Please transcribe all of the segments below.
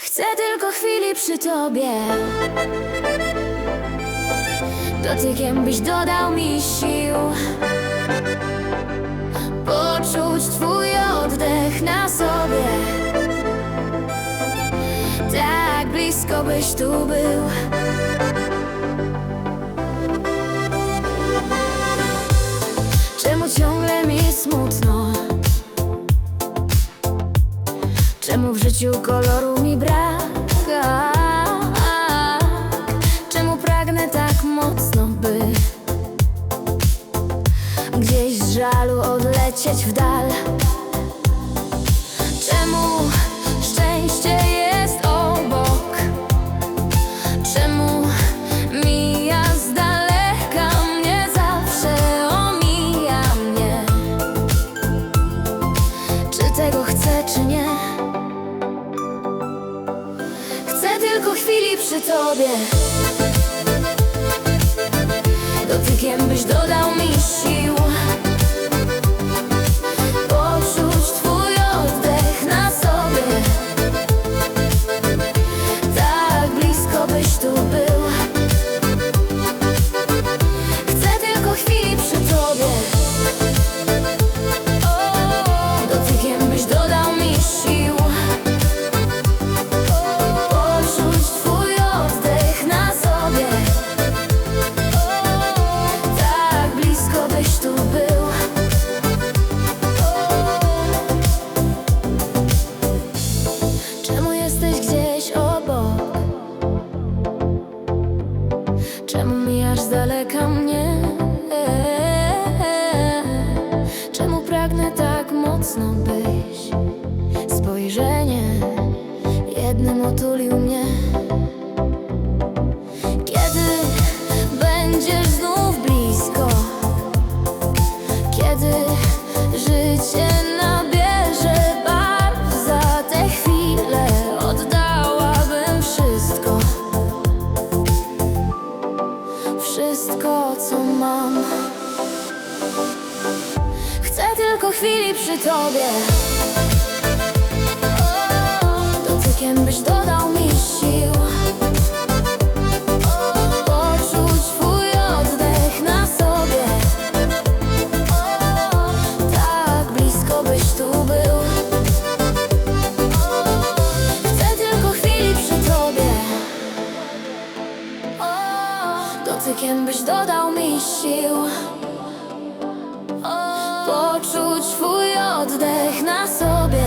Chcę tylko chwili przy tobie. Dotykiem byś dodał mi sił. Poczuć twój oddech na sobie. Tak blisko byś tu był życiu koloru mi brak? Czemu pragnę tak mocno, by Gdzieś z żalu odlecieć w dal? Tylko chwili przy tobie Spojrzenie jednym otulił mnie. Kiedy będziesz znów blisko Kiedy życie nabierze barw Za te chwile oddałabym wszystko. Wszystko co mam. Chcę tylko chwili przy tobie dodał mi sił. Poczuć twój oddech na sobie.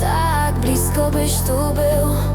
Tak blisko byś tu był